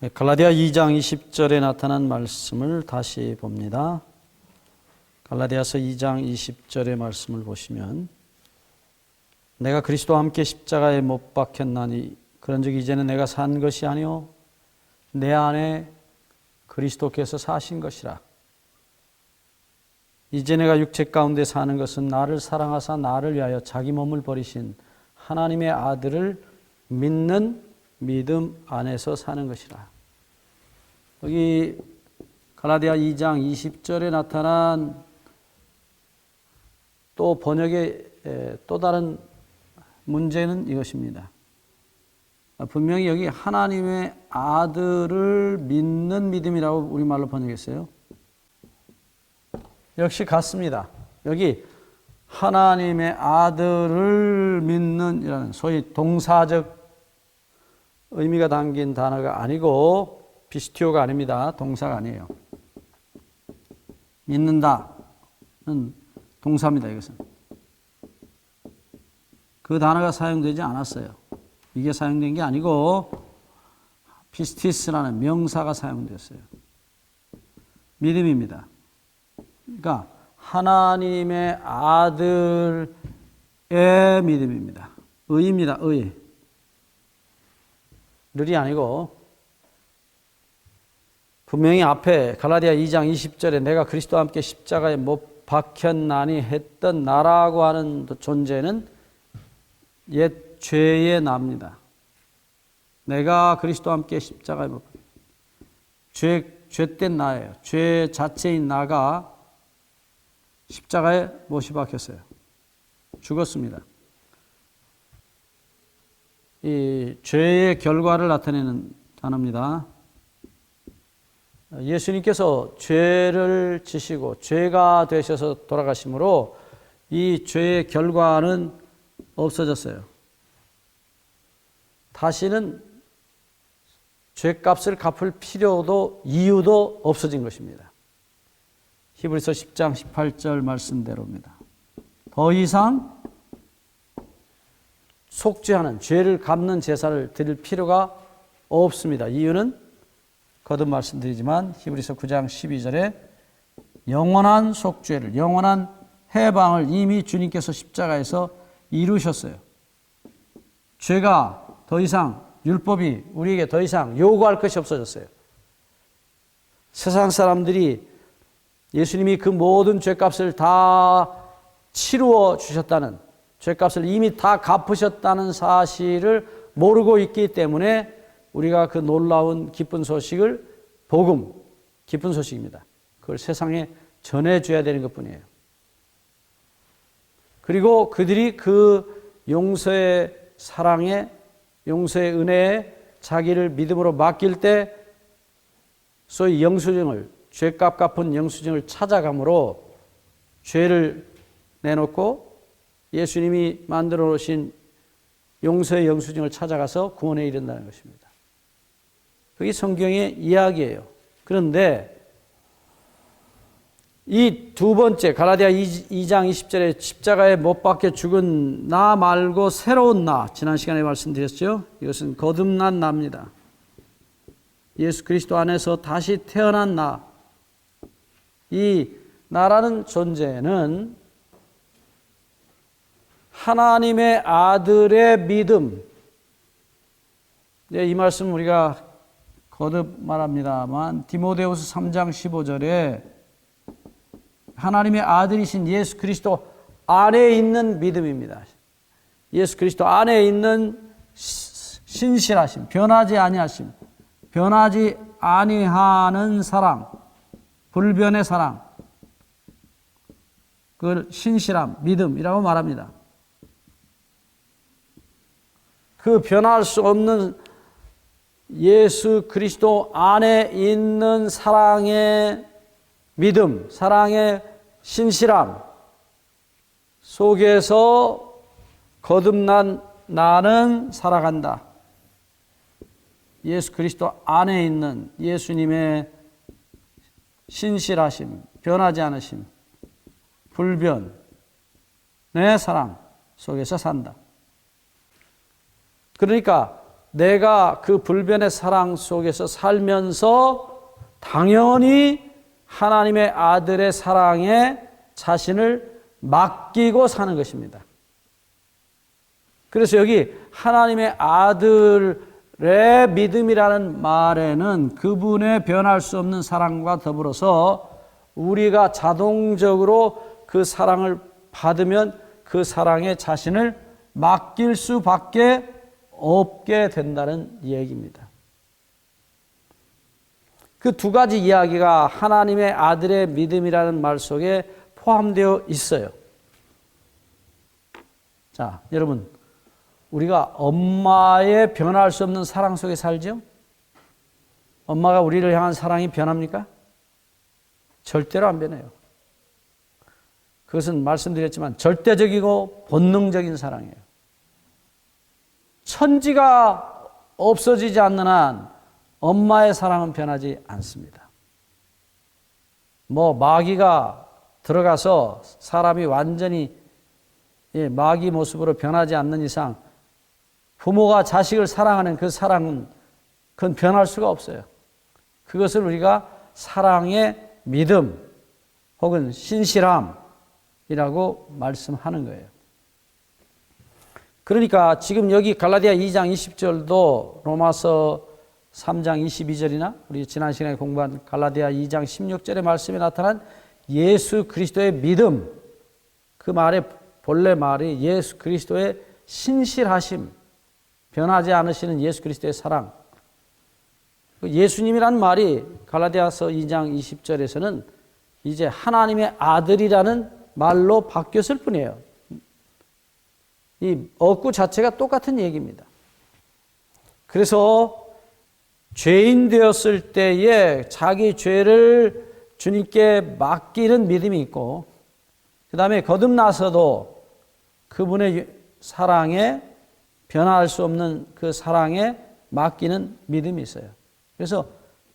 네, 갈라디아 2장 20절에 나타난 말씀을 다시 봅니다. 갈라디아서 2장 20절의 말씀을 보시면 내가 그리스도와 함께 십자가에 못 박혔나니 그런즉 이제는 내가 산 것이 아니요 내 안에 그리스도께서 사신 것이라. 이제 내가 육체 가운데 사는 것은 나를 사랑하사 나를 위하여 자기 몸을 버리신 하나님의 아들을 믿는 믿음 안에서 사는 것이라. 여기 갈라디아 2장 20절에 나타난 또 번역의 또 다른 문제는 이것입니다. 분명히 여기 하나님의 아들을 믿는 믿음이라고 우리말로 번역했어요. 역시 같습니다. 여기 하나님의 아들을 믿는 이라는 소위 동사적 의미가 담긴 단어가 아니고 비스티오가 아닙니다. 동사가 아니에요. 믿는다는 동사입니다. 이것은 그 단어가 사용되지 않았어요. 이게 사용된 게 아니고 피스티스라는 명사가 사용되었어요. 믿음입니다. 그러니까 하나님의 아들의 믿음입니다. 의입니다. 의. 르이 아니고 분명히 앞에 갈라디아 2장 20절에 내가 그리스도와 함께 십자가에 못 박혔나니 했던 나라고 하는 존재는 옛 죄의 나입니다. 내가 그리스도와 함께 십자가에 못 죄, 죄된 나예요. 죄 자체인 나가 십자가에 못이 박혔어요. 죽었습니다. 이 죄의 결과를 나타내는 단어입니다. 예수님께서 죄를 지시고 죄가 되셔서 돌아가심으로 이 죄의 결과는 없어졌어요. 다시는 죄값을 갚을 필요도 이유도 없어진 것입니다. 히브리서 10장 18절 말씀대로입니다. 더 이상 속죄하는 죄를 갚는 제사를 드릴 필요가 없습니다. 이유는 거듭 말씀드리지만 히브리서 9장 12절에 영원한 속죄를 영원한 해방을 이미 주님께서 십자가에서 이루셨어요. 죄가 더 이상 율법이 우리에게 더 이상 요구할 것이 없어졌어요. 세상 사람들이 예수님이 그 모든 죄값을 다 치루어 주셨다는 죄값을 이미 다 갚으셨다는 사실을 모르고 있기 때문에 우리가 그 놀라운 기쁜 소식을 복음, 기쁜 소식입니다. 그걸 세상에 전해줘야 되는 것 뿐이에요. 그리고 그들이 그 용서의 사랑에, 용서의 은혜에 자기를 믿음으로 맡길 때 소위 영수증을, 죄값 갚은 영수증을 찾아감으로 죄를 내놓고 예수님이 만들어 놓으신 용서의 영수증을 찾아가서 구원에 이른다는 것입니다. 그게 성경의 이야기예요. 그런데 이 두 번째 가라디아 2장 20절에 십자가에 못 박혀 죽은 나 말고 새로운 나 지난 시간에 말씀드렸죠. 이것은 거듭난 나입니다. 예수 그리스도 안에서 다시 태어난 나. 이 나라는 존재는 하나님의 아들의 믿음. 이 말씀 우리가 거듭 말합니다만 디모데후서 3장 15절에 하나님의 아들이신 예수 그리스도 안에 있는 믿음입니다. 예수 그리스도 안에 있는 신실하심, 변하지 아니하심, 변하지 아니하는 사랑, 불변의 사랑, 그걸 신실함, 믿음이라고 말합니다. 그 변할 수 없는 예수 그리스도 안에 있는 사랑의 믿음, 사랑의 신실함 속에서 거듭난 나는 살아간다. 예수 그리스도 안에 있는 예수님의 신실하심, 변하지 않으심, 불변, 내 사랑 속에서 산다. 그러니까 내가 그 불변의 사랑 속에서 살면서 당연히 하나님의 아들의 사랑에 자신을 맡기고 사는 것입니다. 그래서 여기 하나님의 아들의 믿음이라는 말에는 그분의 변할 수 없는 사랑과 더불어서 우리가 자동적으로 그 사랑을 받으면 그 사랑에 자신을 맡길 수밖에 없게 된다는 얘기입니다. 그 두 가지 이야기가 하나님의 아들의 믿음이라는 말 속에 포함되어 있어요. 자, 여러분, 우리가 엄마의 변할 수 없는 사랑 속에 살죠? 엄마가 우리를 향한 사랑이 변합니까? 절대로 안 변해요. 그것은 말씀드렸지만 절대적이고 본능적인 사랑이에요. 천지가 없어지지 않는 한 엄마의 사랑은 변하지 않습니다. 뭐 마귀가 들어가서 사람이 완전히 예, 마귀 모습으로 변하지 않는 이상 부모가 자식을 사랑하는 그 사랑은 그건 변할 수가 없어요. 그것을 우리가 사랑의 믿음 혹은 신실함이라고 말씀하는 거예요. 그러니까 지금 여기 갈라디아 2장 20절도 로마서 3장 22절이나 우리 지난 시간에 공부한 갈라디아 2장 16절의 말씀에 나타난 예수 그리스도의 믿음 그 말의 본래 말이 예수 그리스도의 신실하심 변하지 않으시는 예수 그리스도의 사랑 그 예수님이란 말이 갈라디아서 2장 20절에서는 이제 하나님의 아들이라는 말로 바뀌었을 뿐이에요. 이 어구 자체가 똑같은 얘기입니다. 그래서 죄인 되었을 때에 자기 죄를 주님께 맡기는 믿음이 있고, 그 다음에 거듭나서도 그분의 사랑에 변할 수 없는 그 사랑에 맡기는 믿음이 있어요. 그래서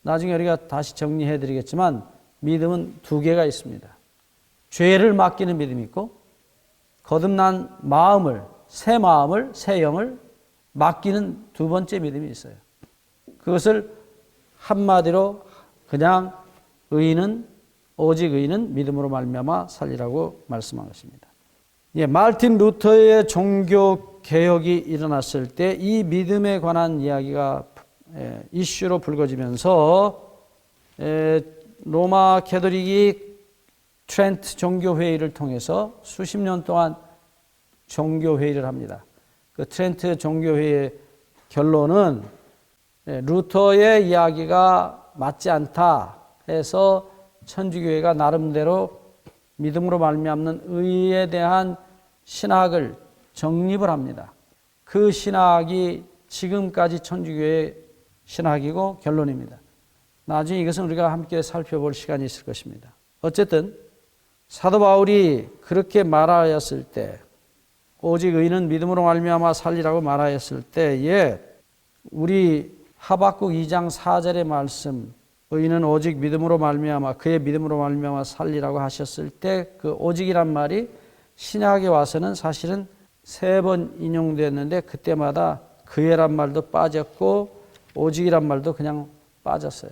나중에 우리가 다시 정리해 드리겠지만 믿음은 두 개가 있습니다. 죄를 맡기는 믿음이 있고 거듭난 마음을 새 마음을 새 영을 맡기는 두 번째 믿음이 있어요. 그것을 한마디로 그냥 의인은 오직 의인은 믿음으로 말미암아 살리라고 말씀한 것입니다. 예, 말틴 루터의 종교 개혁이 일어났을 때 이 믿음에 관한 이야기가 예, 이슈로 불거지면서 예, 로마 캐도릭이 트렌트 종교 회의를 통해서 수십 년 동안 종교 회의를 합니다. 그 트렌트 종교 회의의 결론은 예, 루터의 이야기가 맞지 않다 해서 천주교회가 나름대로 믿음으로 말미암는 의에 대한 신학을 정립을 합니다. 그 신학이 지금까지 천주교의 신학이고 결론입니다. 나중에 이것은 우리가 함께 살펴볼 시간이 있을 것입니다. 어쨌든 사도 바울이 그렇게 말하였을 때 오직 의인은 믿음으로 말미암아 살리라고 말하였을 때에 우리 하박국 2장 4절의 말씀 의인은 오직 믿음으로 말미암아 그의 믿음으로 말미암아 살리라고 하셨을 때 그 오직이란 말이 신약에 와서는 사실은 세 번 인용됐는데 그때마다 그의란 말도 빠졌고 오직이란 말도 그냥 빠졌어요.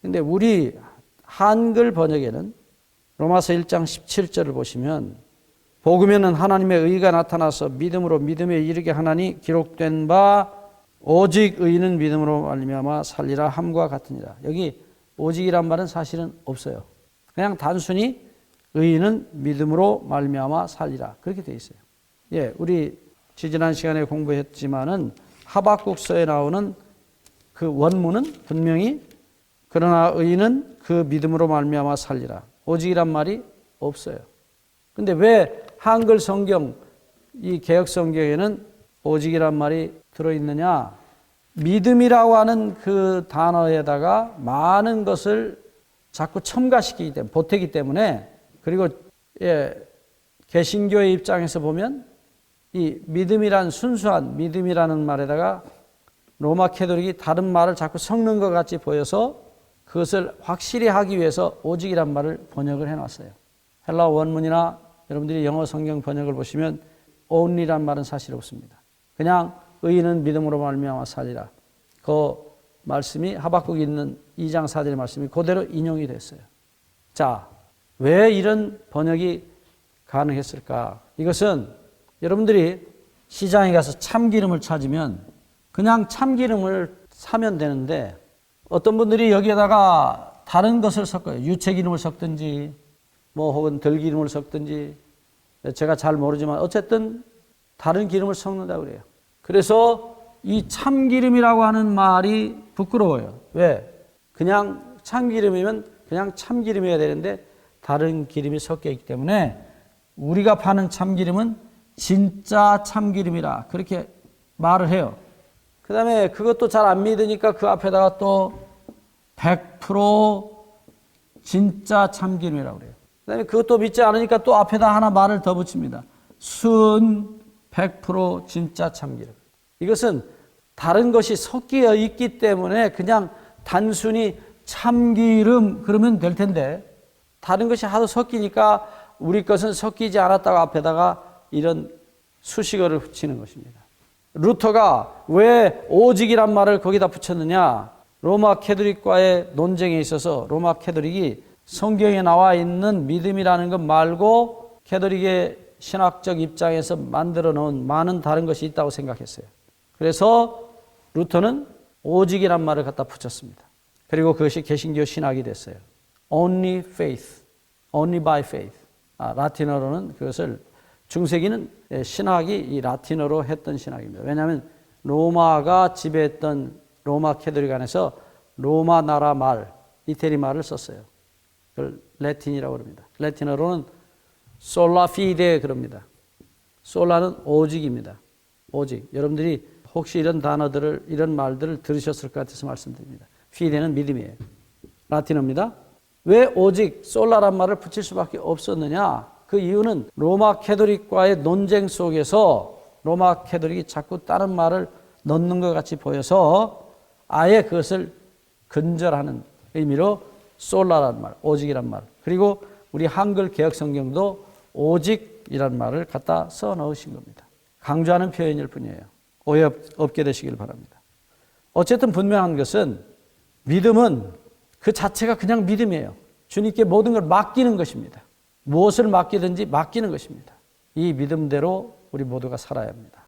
근데 우리 한글 번역에는 로마서 1장 17절을 보시면 복음에는 하나님의 의가 나타나서 믿음으로 믿음에 이르게 하나니 기록된 바 오직 의인은 믿음으로 말미암아 살리라 함과 같으니라. 여기 오직이란 말은 사실은 없어요. 그냥 단순히 의인은 믿음으로 말미암아 살리라. 그렇게 돼 있어요. 예, 우리 지지난 시간에 공부했지만은 하박국서에 나오는 그 원문은 분명히 그러나 의인은 그 믿음으로 말미암아 살리라. 오직이란 말이 없어요. 근데 왜 한글 성경 이 개혁 성경에는 오직이란 말이 들어 있느냐? 믿음이라고 하는 그 단어에다가 많은 것을 자꾸 첨가시키기 때문에 보태기 때문에 그리고 예, 개신교의 입장에서 보면 이 믿음이란 순수한 믿음이라는 말에다가 로마 캐도릭이 다른 말을 자꾸 섞는 것 같이 보여서 그것을 확실히 하기 위해서 오직이란 말을 번역을 해놨어요. 헬라 원문이나 여러분들이 영어 성경 번역을 보시면 only란 말은 사실 없습니다. 그냥 의인은 믿음으로 말미암아 살리라. 그 말씀이 하박국에 있는 2장 4절의 말씀이 그대로 인용이 됐어요. 자, 왜 이런 번역이 가능했을까? 이것은 여러분들이 시장에 가서 참기름을 찾으면 그냥 참기름을 사면 되는데 어떤 분들이 여기에다가 다른 것을 섞어요. 유채기름을 섞든지 뭐 혹은 들기름을 섞든지 제가 잘 모르지만 어쨌든 다른 기름을 섞는다 그래요. 그래서 이 참기름이라고 하는 말이 부끄러워요. 왜? 그냥 참기름이면 그냥 참기름이어야 되는데 다른 기름이 섞여 있기 때문에 우리가 파는 참기름은 진짜 참기름이라 그렇게 말을 해요. 그 다음에 그것도 잘 안 믿으니까 그 앞에다가 또 100% 진짜 참기름이라고 그래요. 그 다음에 그것도 믿지 않으니까 또 앞에다 하나 말을 더 붙입니다. 순 100% 진짜 참기름. 이것은 다른 것이 섞여 있기 때문에 그냥 단순히 참기름 그러면 될 텐데 다른 것이 하도 섞이니까 우리 것은 섞이지 않았다고 앞에다가 이런 수식어를 붙이는 것입니다. 루터가 왜 오직이란 말을 거기다 붙였느냐? 로마 캐도릭과의 논쟁에 있어서 로마 캐도릭이 성경에 나와 있는 믿음이라는 것 말고 캐도릭의 신학적 입장에서 만들어 놓은 많은 다른 것이 있다고 생각했어요. 그래서 루터는 오직이란 말을 갖다 붙였습니다. 그리고 그것이 개신교 신학이 됐어요. Only faith, only by faith. 아, 라틴어로는 그것을 중세기는 신학이 이 라틴어로 했던 신학입니다. 왜냐하면 로마가 지배했던 로마 캐도릭 안에서 로마 나라 말, 이태리 말을 썼어요. 그걸 라틴이라고 합니다. 라틴어로는 솔라 피데 그럽니다. 솔라는 오직입니다. 오직. 여러분들이 혹시 이런 단어들을 이런 말들을 들으셨을 것 같아서 말씀드립니다. 피데는 믿음이에요. 라틴어입니다. 왜 오직 솔라란 말을 붙일 수밖에 없었느냐? 그 이유는 로마 캐도릭과의 논쟁 속에서 로마 캐도릭이 자꾸 다른 말을 넣는 것 같이 보여서 아예 그것을 근절하는 의미로 솔라란 말, 오직이란 말. 그리고 우리 한글 개혁 성경도 오직이란 말을 갖다 써 넣으신 겁니다. 강조하는 표현일 뿐이에요. 오해 없게 되시길 바랍니다. 어쨌든 분명한 것은 믿음은 그 자체가 그냥 믿음이에요. 주님께 모든 걸 맡기는 것입니다. 무엇을 맡기든지 맡기는 것입니다. 이 믿음대로 우리 모두가 살아야 합니다.